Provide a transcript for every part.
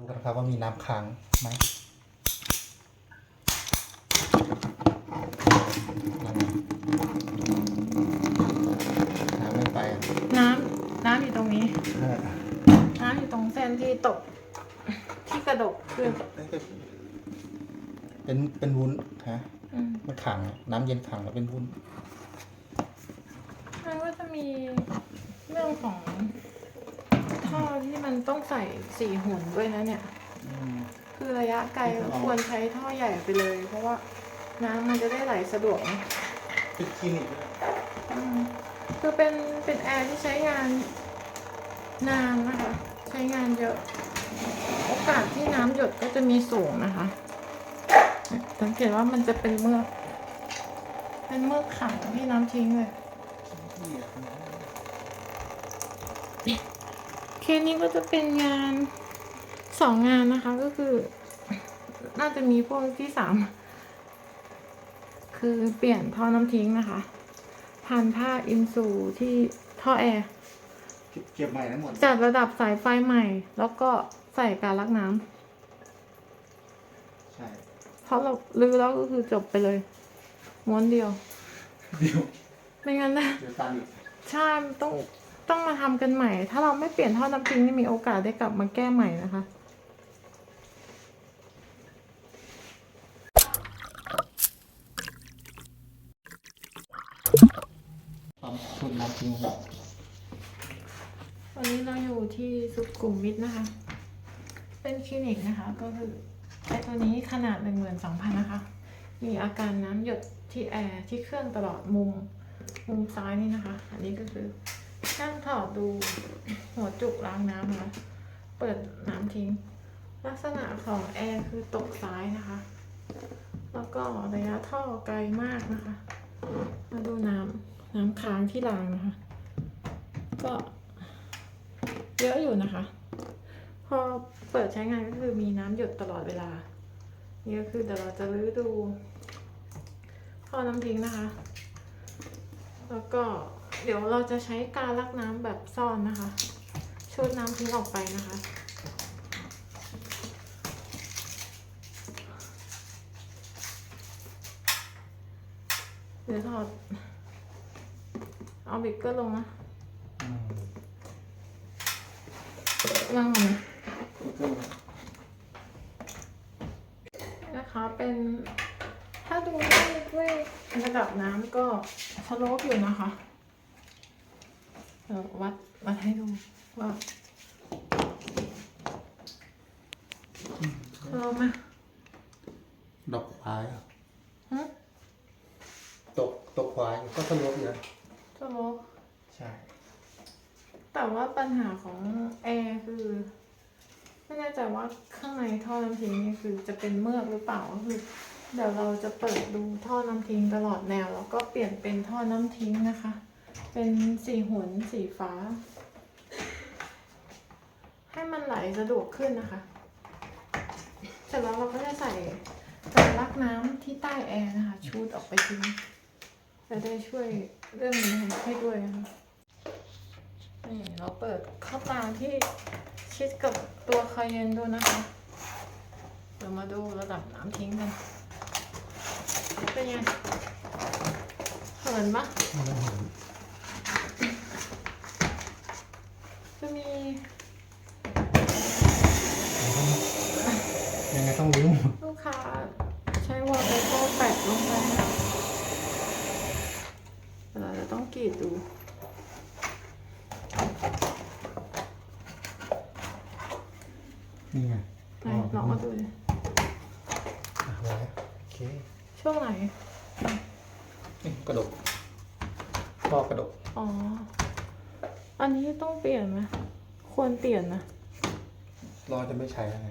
ดูกันครับว่ามีน้ำค้างไหมนั่นไงน้ำไม่ไปอะน้ำน้ำอยู่ตรงนี้ เออน้ำอยู่ตรงเส้นที่ตก ที่กระดกขึ้นเป็นเป็นวุ้นฮะอืมมันขังอะน้ำเย็นขังแล้วเป็นวุ้นมันก็จะมีเรื่องของ ท่อที่มันต้องใส่สี่หุ่นด้วยนะเนี่ย อืม คือระยะไกลก็ควรใช้ท่อใหญ่ไปเลย เพราะว่าน้ำมันจะได้ไหลสะดวกนะเป็นคลินิกด้วยอืมคือเป็นเป็นแอร์ที่ใช้งานนานนะคะ ใช้งานเยอะ โอกาสที่น้ำหยดก็จะมีสูงนะคะ สังเกตว่ามันจะเป็นเมือก เป็นเมือกขังที่น้ำทิ้งเลย เคสนี้ก็จะเป็นงานสองงานนะคะก็คือ น่าจะมีพวกที่สามคือเปลี่ยนท่อน้ำทิ้งนะคะพันผ้าอินซูที่ท่อแอร์เก็บใหม่ทั้งหมดจัดระดับสายไฟใหม่ แล้วก็ใส่การลักน้ำใช่เพราะเราลือแล้วก็คือจบไปเลยม้วนเดียว เดี๋ยวไม่งั้นนะเดี๋ยวตามอีกใช่ต้อง ต้องมาทำกันใหม่ ถ้าเราไม่เปลี่ยนท่อน้ำทิ้งนี่มีโอกาสได้กลับมาแก้ใหม่นะคะความชุดน้ำทิ้งครับวันนี้เราอยู่ที่สุขุมวิทนะคะ เป็นคลินิกนะคะ ก็คือไอตัวนี้ขนาดหนึ่งหมื่นสองพันนะคะ มีอาการน้ำหยดที่แอร์ที่เครื่องตลอดมุมมุมซ้ายนี่นะคะ อันนี้ก็คือ ช่างถอดดูหัวจุกล้างน้ำนะคะเปิดน้ำทิ้ง ลักษณะของแอร์คือตกซ้ายนะคะ แล้วก็ระยะท่อไกลมากนะคะ มาดูน้ำน้ำค้างที่รางนะคะ ก็เยอะอยู่นะคะ พอเปิดใช้งานก็คือมีน้ำหยดตลอดเวลา นี่ก็คือเดี๋ยวเราจะรื้อดูท่อน้ำทิ้งนะคะ แล้วก็ เดี๋ยวเราจะใช้การลักน้ำแบบซ่อนนะคะชูดน้ำทิ้งออกไปนะคะเดี๋ยวถอดเอาบิ๊กเกอร์ลงนะอืมนั่งก่อนนะเคะเป็นถ้าดูด้วยระดับน้ำก็สโลปอยู่นะคะ ววัดวัดให้ดูว่าสโลปไหมดอกควายอะฮะตกตกควายก็ทะลุอยู่นะสโลปใช่ แต่ว่าปัญหาของแอร์คือ ไม่แน่ใจว่าข้างในท่อน้ำทิ้งนี่คือจะเป็นเมือกหรือเปล่าก็คือ เดี๋ยวเราจะเปิดดูท่อน้ำทิ้งตลอดแนว แล้วก็เปลี่ยนเป็นท่อน้ำทิ้งนะคะ เป็นสีหุนสีฟ้า ให้มันไหลสะดวกขึ้นนะคะ เสร็จแล้วเราก็จะใส่การลักน้ำที่ใต้แอร์นะคะ ชูดออกไปทิ้งจะได้ช่วยเรื่องนี้ให้ด้วยนะคะนี่เราเปิดข้าตาที่ชิดกับตัวคาเยนดูนะคะ เดี๋ยวมาดูระดับน้ำทิ้งกัน เป็นไงเหินปะไม่ต้องเห็น จะมี ยังไงต้องรื้อหมดลูกค้าใช้วอลเปเปอร์แปะลงไปนะเราจะต้องกรีดดูนี่ไงไหนลองมาดูดิอะไว้โอเค ช่วงไหนนี่กระดกพ่อกระดก อ๋อ อันนี้ต้องเปลี่ยนไหมคว รเปลี่ยนนะรอจะไม่ใช้แล้วไง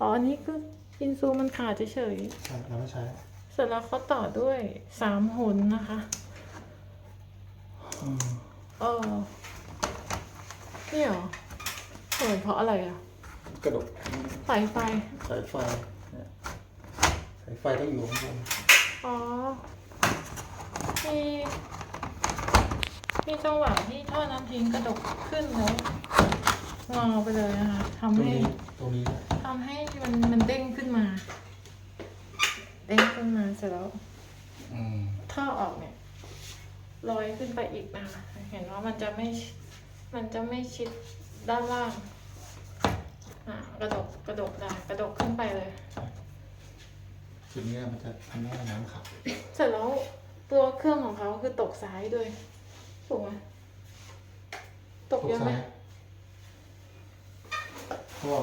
อ๋ออันนี้คืออินซูมันขาดเฉยใช่เราไม่ใช้ๆเสร็จแล้วเขาต่อด้วยสามหุนนะคะอืมเออนี่เหรอเหินเพราะอะไรอะกระดกสายไฟ สายไฟเนี่ยสายไฟต้องอยู่ข้างบนอ๋อมี มีจังหวะที่ท่อน้ำทิ้งกระดกขึ้นแล้วงอไปเลยนะคะตรทำงให้นี้ตรงนี้ด้วยทำให้มันมันเด้งขึ้นมา เด้งขึ้นมาเสร็จแล้ว อืมท่อออกเนี่ยลอยขึ้นไปอีกนะคะเห็นว่ามันจะไม่ มันจะไม่ชิดด้านล่างอ่ากระดกกระดกได้กระดกขึ้นไปเลย จุดเนี้ยมันจะทำให้น้ำขับเสร็จแล้วตัวเครื่องของเขาคือตกซ้ายด้วย ถูกไหมตกเยอะไหมก็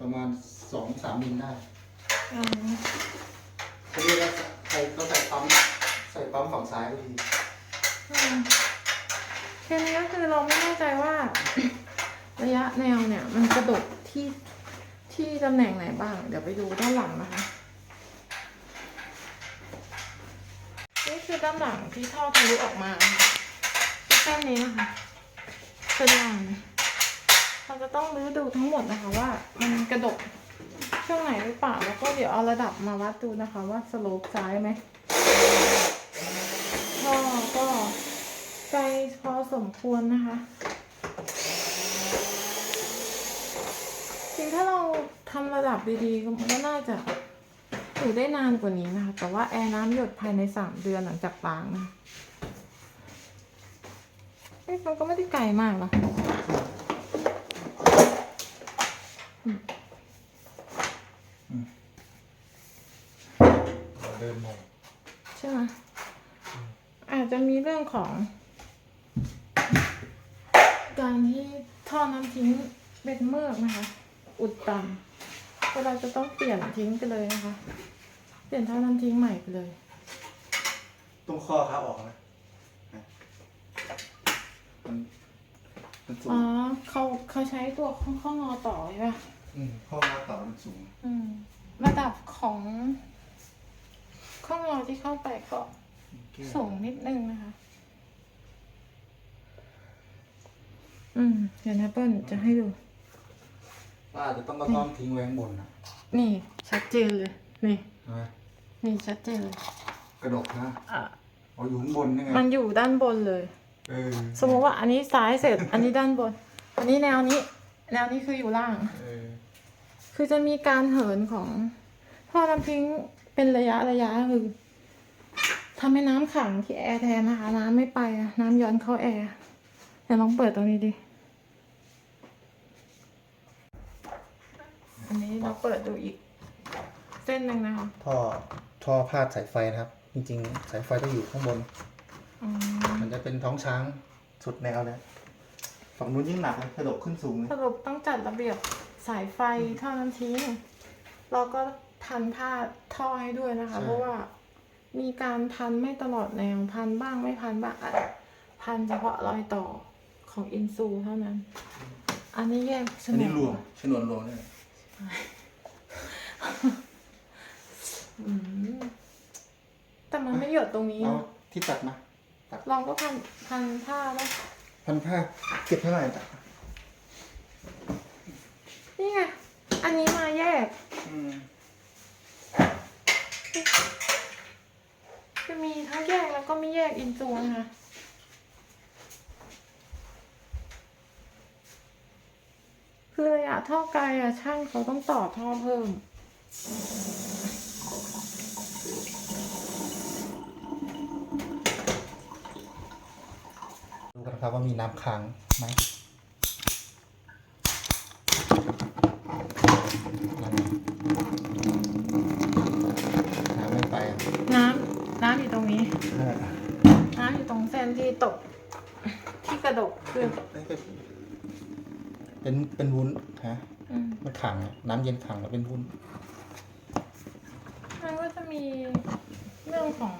ประมาณสองสามมิลได้อืมเขาเรียกว่าใส่ก็ใส่ปั๊มใส่ปั๊มฝั่งซ้ายพอดีอืมแค่นี้ก็คือเราไม่แน่ใจว่า ระยะแนวเนี่ย มันกระดกที่ที่ตำแหน่งไหนบ้าง เดี๋ยวไปดูด้านหลังนะคะ นี่คือด้านหลังที่ท่อทะลุออกมาที่เส้นนี้นะคะเส้นลางเนี่ยเราจะต้องรื้อดูทั้งหมดนะคะว่า มันกระดกช่วงไหนหรือเปล่าแล้วก็เดี๋ยวเอาระดับมาวัดดูนะคะว่าสโลปซ้ายไหมท่อก็ไกลพอสมควรนะคะจริงถ้าเราทำระดับดีๆก็มันก็น่าจะอยู่ได้นานกว่านี้นะคะ แต่ว่าแอร์น้ำหยดภายในสามเดือนหลังจากล้างนะ มันก็ไม่ได้ไกลมากนะเดินมองใช่ไหมอาจจะมีเรื่องของ การที่ท่อน้ำทิ้งเป็นเมือกนะคะ อุดตันก็เราจะต้องเปลี่ยนทิ้งไปเลยนะคะ เปลี่ยนท่อน้ำทิ้งใหม่ไปเลย ตรงคอขาออกนะ มันมันสูงอ๋อเขาเขาใช้ตัวข้อข้องอต่อใช่ปะอืมข้อขาต่อมันสูง อืม ระดับของ ข้องอที่เข้าไปก็สูงนิดนึงนะคะ อืม เดี๋ยวนะเปิ้ลจะให้ดู ว่าอาจจะต้องกระต้อมทิ้งไว้ข้างบนนะนี่ชัดเจนเลย นี่ ใช่ไหมนี่ชัดเจนเลยกระดกนะอะ เอาอยู่ข้างบนยังไงมันอยู่ด้านบนเลยเออ สมมติว่าอันนี้ซ้ายเสร็จ อันนี้ด้านบน อันนี้แนวนี้ แนวนี้คืออยู่ล่างเออคือจะมีการเหินของท่อน้ำทิ้งเป็นระยะระยะคือทำให้น้ำขังที่แอร์แทนนะคะ น้ำไม่ไปอะน้ำย้อนเข้าแอร์เดี๋ยวลองเปิดตรงนี้ดิ อันนี้เราเปิดดูอีก เส้นหนึ่งนะคะ ท่อท่อพาดสายไฟนะครับ จริงๆ สายไฟต้องอยู่ข้างบนอื มมันจะเป็นท้องช้างสุดแนวเลยฝั่งนู้นยิ่งหนักเลยกระดกขึ้นสูงเลยสรุปต้องจัดระเบียบสายไฟท่อน้ำทิ้งเราก็พันผ้าท่อให้ด้วยนะคะ เพราะว่ามีการพันไม่ตลอดแนวพันบ้างไม่พันบ้างอะพันเฉพาะรอยต่อของอินซูเท่านั้น อันนี้แยกฉอันนนี้วนรวมชนวนรวมเนี่ยอืมแต่มันไม่หยดตรงนี้เอานะที่ตัดมา เราก็พันพันผ้าแล้วพันผ้าเก็บให้หน่อยตัดนี่ไงอันนี้มาแยก อืมจะมีทั้งแยกแล้วก็ไม่แยกอินซูนะคะคือระยะท่อไกลอะช่างเขาต้องต่อท่อเพิ่ม ดูกันครับว่ามีน้ำค้างไหมน้ำไม่ไปอะน้ำน้ำอยู่ตรงนี้ น้ำอยู่ตรงเส้นที่ตก ที่กระดกขึ้นเป็นเป็นวุ้นฮะอืมมันขังอะน้ำเย็นขังแล้วเป็นวุ้นมันก็จะมีเรื่องของ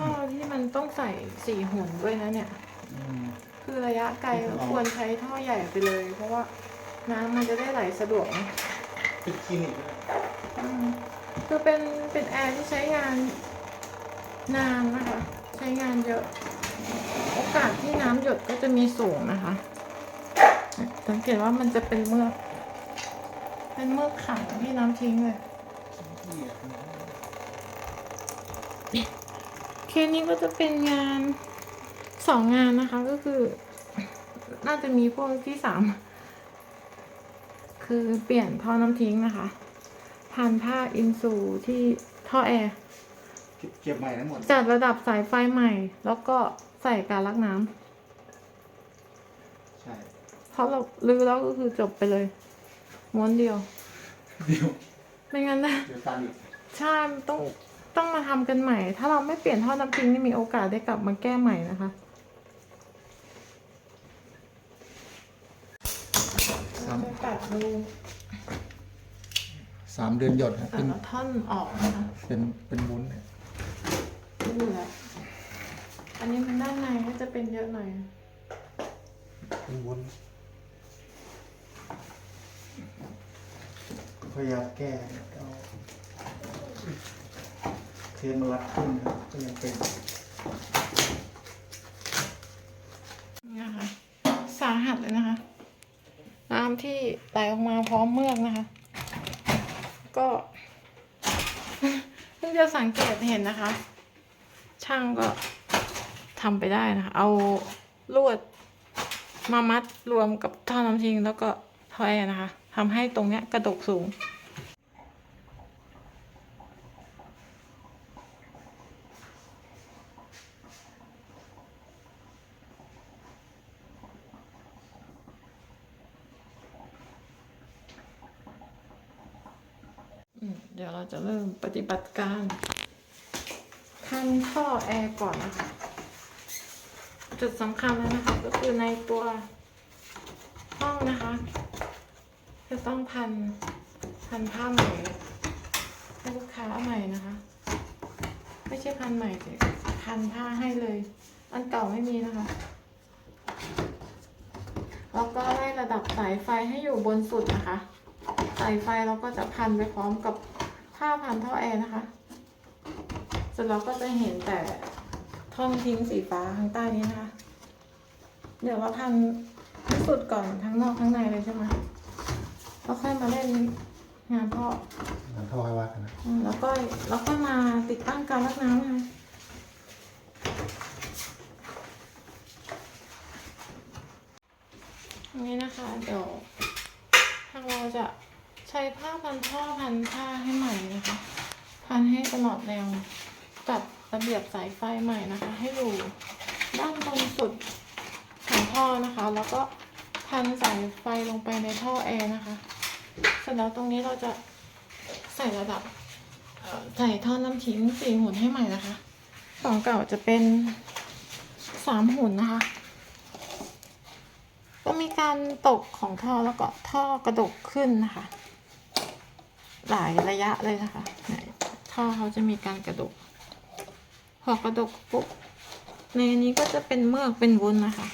ท่อที่มันต้องใส่สี่หุ่นด้วยนะเนี่ยอืมคือระยะไกลก็ควรใช้ท่อใหญ่ไปเลย เพราะว่าน้ำมันจะได้ไหลสะดวกนะเป็นคลินิกด้วยอืมคือเป็นเป็นแอร์ที่ใช้งานนานนะคะ ใช้งานเยอะ โอกาสที่น้ำหยดก็จะมีสูงนะคะ สังเกตว่ามันจะเป็นเมือก เป็นเมือกขังที่น้ำทิ้งเลย เคสนี้ก็จะเป็นงานสองงานนะคะก็คือ น่าจะมีพวกที่สามคือเปลี่ยนท่อน้ำทิ้งนะคะพันผ้าอินซูที่ท่อแอร์เก็บใหม่ทั้งหมดจัดระดับสายไฟใหม่ แล้วก็ใส่การลักน้ำใช่เพราะเราลือแล้วก็คือจบไปเลย ม้วนเดียว เดี๋ยว ไม่งั้นนะเดี๋ยวตันอีกใช่มันต้อง ต้องมาทำกันใหม่ ถ้าเราไม่เปลี่ยนท่อน้ำทิ้งนี่มีโอกาสได้กลับมาแก้ใหม่นะคะสามจะตัดรูสามเดือนหยดฮะตัเป็ดนเอาท่อนออกนะคะเป็นเป็นวุ้นเนี่ยดูแล้วอันนี้มันด้านในก็จะเป็นเยอะหน่อย เป็นวุ้นพยายามแก้เอา เทียนมารัดขึ้นนะก็ยังเป็นนี่นะคะสาหัสเลยนะคะ น้ำที่ไหลออกมาพร้อมเมือกนะคะ ก็เพิ่งจะสังเกตเห็นนะคะ ช่างก็ทำไปได้นะคะ เอาลวดมามัดรวมกับท่อน้ำทิ้งแล้วก็ทอแอนะคะทำให้ตรงเนี้ยกระดกสูง อืมเดี๋ยวเรา จะเริ่มปฏิบัติการคันท่อแอร์ก่อนนะคะ จุดสำคัญเลยนะคะก็คือในตัวห้องนะคะ จะต้องพันพันผ้าใหม่ให้ลูกค้าใหม่นะคะ ไม่ใช่พันใหม่แต่พันผ้าให้เลย อันเก่าไม่มีนะคะแล้วก็ไล่ระดับสายไฟให้อยู่บนสุดนะคะ สายไฟเราก็จะพันไปพร้อมกับ ผ้าพันท่อแอร์นะคะเสร็จแล้วก็จะเห็นแต่ท่อนทิ้งสีฟ้าข้างใต้นี้นะคะ เดี๋ยวเราพันให้สุดก่อนทั้งนอกทั้งในเลยใช่ไหมแล้วค่อยมาเล่นงานท่องานท่อให้ว่ากันนะอืมแล้วก็แล้วก็มาติดตั้งการลักน้ำนะคะอันนี้นะคะเดี๋ยวทางเราจะ ใช้ผ้าพันท่อพันผ้าให้ใหม่นะคะ พันให้ตลอดแนวจัดระเบียบสายไฟใหม่นะคะ ให้อยู่ด้านบนสุดของท่อนะคะ แล้วก็พันสายไฟลงไปในท่อแอร์นะคะ เสร็จแล้วตรงนี้เราจะใส่ระดับใส่ท่อน้ำทิ้งสี่หุ่นให้ใหม่นะคะของเก่าจะเป็นสามหุ่นนะคะ ก็มีการตกของท่อแล้วก็ท่อกระดกขึ้นนะคะ หลายระยะเลยนะคะท่อเขาจะมีการกระดก พอกระดกปุ๊บในนี้ก็จะเป็นเมือกเป็นวุ้นนะคะ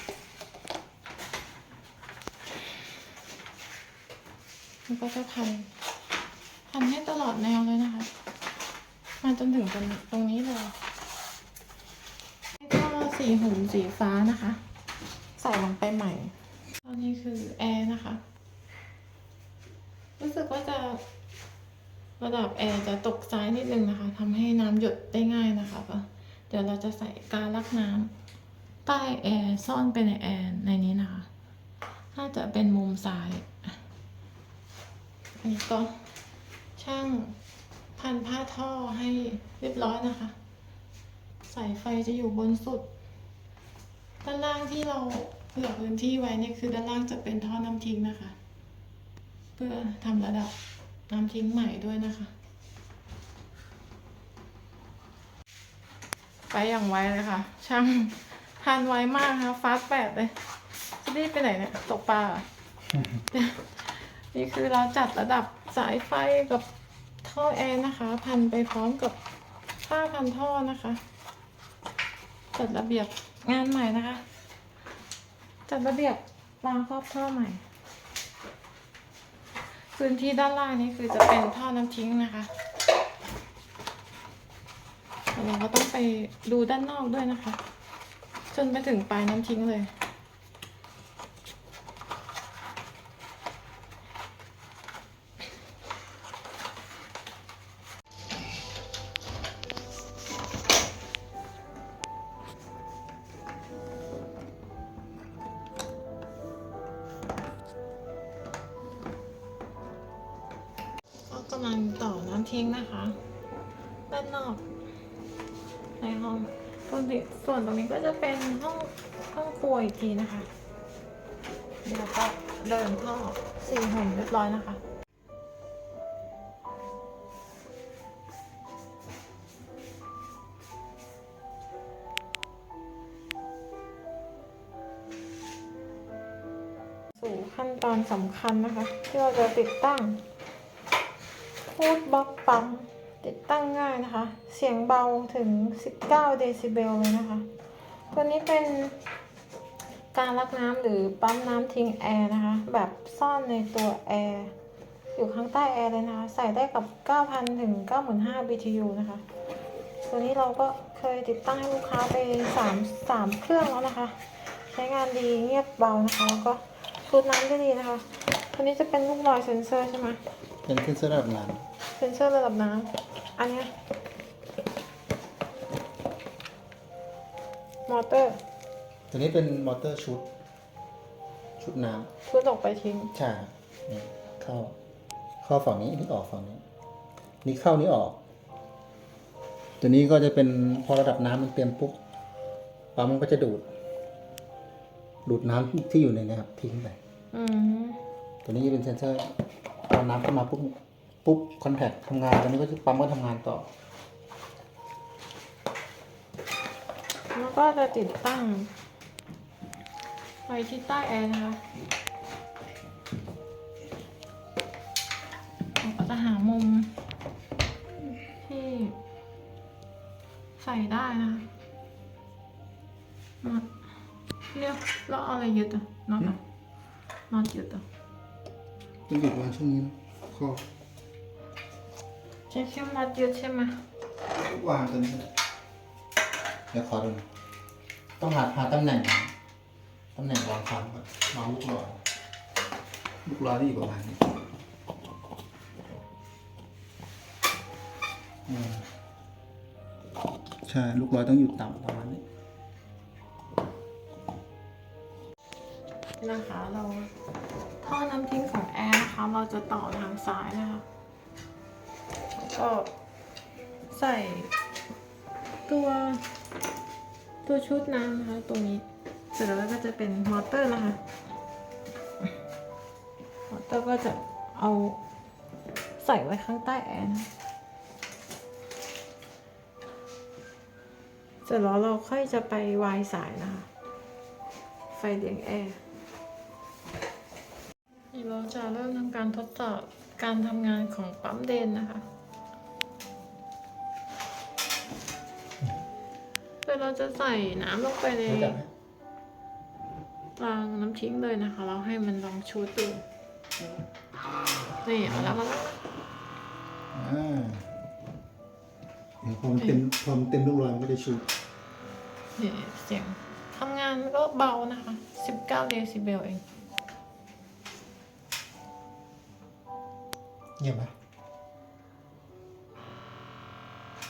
มันก็จะพันพันให้ตลอดแนวเลยนะคะ มาจนถึงตรงตรงนี้เลยท่อสีหุ่นสีฟ้านะคะ ใส่ลงไปใหม่ตอนนี้คือแอร์นะคะ รู้สึกว่าจะ ระดับแอร์จะตกซ้ายนิดนึงนะคะทำให้น้ำหยดได้ง่ายนะคะก็เดี๋ยวเราจะใส่การลักน้ำใต้แอร์ซ่อนไปในแอร์ในนี้นะคะน่าจะเป็นมุมซ้ายอันนี้ก็ช่างพันผ้าท่อให้เรียบร้อยนะคะ สายไฟจะอยู่บนสุด ด้านล่างที่เราเหลือพื้นที่ไว้เนี่ยคือด้านล่างจะเป็นท่อน้ำทิ้งนะคะ เพื่อทำระดับ น้ำทิ้งใหม่ด้วยนะคะ ไปอย่างไวเลยค่ะ ช่างพันไวมากค่ะฟาสต์แปดเลยจะรีบไปไหนเนี่ย ตกปลาเหรอนี่คือเราจัดระดับสายไฟกับท่อแอร์นะคะ พันไปพร้อมกับผ้าพันท่อนะคะ จัดระเบียบงานใหม่นะคะ จัดระเบียบวางครอบท่อใหม่ พื้นที่ด้านล่างนี้คือจะเป็นท่อน้ำทิ้งนะคะเราก็ต้องไปดูด้านนอกด้วยนะคะ จนไปถึงปลายน้ำทิ้งเลย กำลังต่อน้ำทิ้งนะคะ ด้านนอก ในห้องส่วนที่ส่วนตรงนี้ก็จะเป็นห้องห้องครัวอีกทีนะคะ เดี๋ยวก็เดินท่อสี่หุ่นเรียบร้อยนะคะสู่ขั้นตอนสำคัญนะคะ ที่เราจะติดตั้ง ฟูดบล็อกปั๊มติดตั้งง่ายนะคะ เสียงเบาถึง 19 เดซิเบลเลยนะคะ ตัวนี้เป็นการรักน้ำหรือปั๊มน้ำทิ้งแอร์นะคะ แบบซ่อนในตัวแอร์อยู่ข้างใต้แอร์เลยนะคะ ใส่ได้กับ 9,000 ถึง 95,000 BTU นะคะ ตัวนี้เราก็เคยติดตั้งให้ลูกค้าไป 3 3 เครื่องแล้วนะคะ ใช้งานดีเงียบเบานะคะแล้วก็สูดน้ำได้ดีนะคะ ตัวนี้จะเป็นลูกลอยเซนเซอร์ใช่ไหมเป็นขึ้นเสื้อระดับน้ เซนเซอร์ระดับน้ำอันเนี้ยมอเตอร์ำตัวนี้เป็นมอเตอร์ชุด ชุดน้ชุดออกไปทิ้งำใช่นี่เข้า เข้าฝั่งนี้นี่ออกฝั่งนี้ นี่เข้านี่ออก ตัวนี้ก็จะเป็นพอระดับน้ำมันเต็มปุ๊บปั๊มมันก็จะดูด ดูดน้ำที่อยู่ในเนะครับทิ้งไป อืมตัวนี้จะเป็นเซนเซอร์ตอนน้ำเข้ามาปุ๊บ ปุ๊บคอนแทคทำงานตัวนี้ก็จะปั๊มก็ทำงานต่อ แล้วก็จะติดตั้งไว้ที่ใต้แอร์นะคะเราก็จะหามุม ที่ใส่ได้นะคะน็อตเนี่ยแล้วเอาอะไรยึดอะน็อตอะน็อตยึดอะต้องหยุดวางช่วงนี้นะข้อใช้เครื่องน็อตยึดใช่ไหมวางตัวนี้ก็ได้เดี๋ยวขอดูหน่อยต้องหาหาตำแหน่งตำแหน่งวางคำก่อนวางลูกลอยลูกลอยที่อยู่ประมาณนี้อืมใช่ลูกลอยต้องอยู่ต่ำประมาณนี้ นะคะเราท่อน้ำทิ้งของแอร์นะคะ เราจะต่อทางซ้ายนะคะแล้ว ก็ใส่ตัวตัวชุดน้ำนะคะตรงนี้ เสร็จแล้วก็จะเป็นมอเตอร์นะคะ มอเตอร์ก็จะเอาใส่ไว้ข้างใต้แอร์นะเสร็จแล้วเราค่อยจะไปวายสายนะคะ ไฟเลี้ยงแอร์นี่เราจะเริ่มทำการทดสอบการทำงานของปั๊มเดนนะคะ เราจะใส่น้ำลงไปในรู้จักไหมรางน้ำทิ้งเลยนะคะ เราให้มันลองชูดดูนี่เอาแล้วมาแล้วอ่าเดี๋ยวพอมันเต็มพอมันเต็มลูกลอยมันก็จะชูนี่เสียงทำงานก็เบานะคะ 19 เดซิเบลเอง เงียบไหม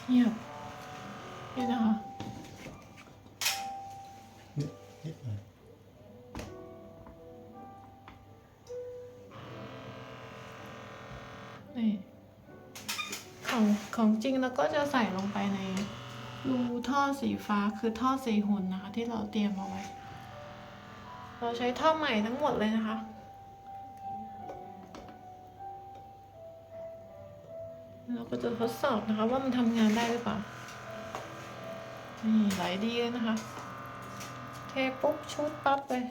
เงียบนี่นะคะ จริงเราก็จะใส่ลงไปในรูท่อสีฟ้าคือท่อสีหุ่นนะคะ ที่เราเตรียมเอาไว้ เราใช้ท่อใหม่ทั้งหมดเลยนะคะเราก็จะทดสอบนะคะว่ามันทำงานได้หรือเปล่า นี่ไหลดีเลยนะคะ เทปุ๊บชุดปั๊บเลย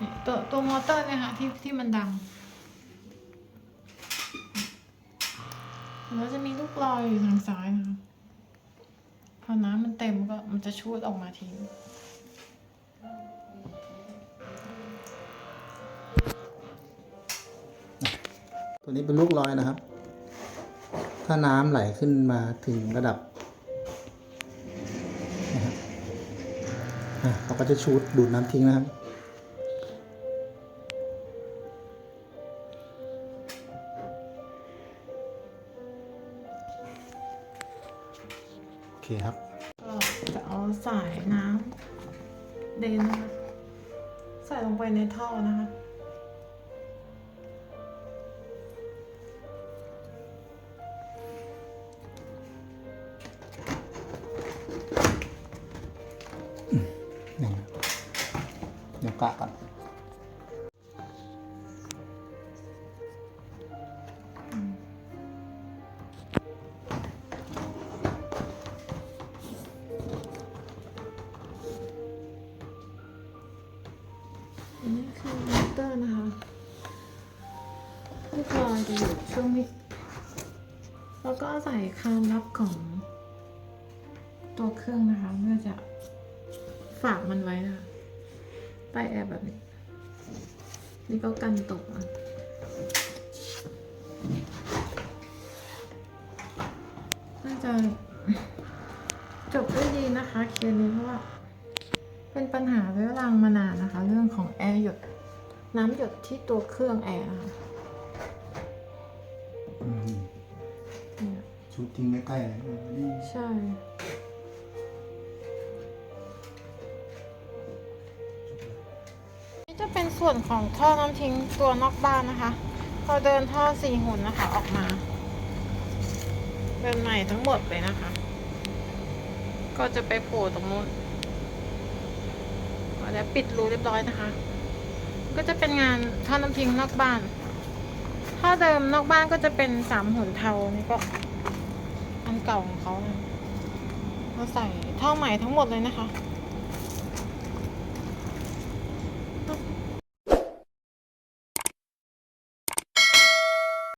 นี่ตัวตัวมอเตอร์เนี่ยค่ะที่ที่มันดัง แล้วจะมีลูกลอยอยู่ทางซ้ายนะคะพอน้ำมันเต็มก็มันจะชูดออกมาทิ้งตัวนี้เป็นลูกลอยนะครับ ถ้าน้ำไหลขึ้นมาถึงระดับนะครับเขาก็จะชูดดูดน้ำทิ้งนะครับ เคครับก็จะเอาสายน้ำเดนนะคะใส่ลงไปในท่อนะคะ อันนี้คือมอเตอร์นะคะที่คอยจะอยู่ช่วงนี้แล้วก็ใส่คานรับของตัวเครื่องนะคะเพื่อจะฝากมันไว้นะคะใต้แอร์แบบนี้ นี่ก็กันตกอะน่าจะจบด้วยดีนะคะเคสนี้เพราะว่า เป็นปัญหาเรื้อรังมานานนะคะ เรื่องของแอร์หยด น้ำหยดที่ตัวเครื่องแอร์นะคะอืมเนี่ยชุดทิ้งไว้ใกล้เลยนี่ใช่ นี่จะเป็นส่วนของท่อน้ำทิ้งตัวนอกบ้านนะคะ พอเดินท่อสี่หุ่นนะคะออกมาเป็นใหม่ทั้งหมดเลยนะคะ ก็จะไปโผล่ตรงนู้นแล้วปิดรูเรียบร้อยนะคะ ก็จะเป็นงานท่อน้ำทิ้งนอกบ้านท่อเดิมนอกบ้านก็จะเป็นสามหุ่นเทานี่ก็อันเก่าของเขาเราใส่ท่อใหม่ทั้งหมดเลยนะคะ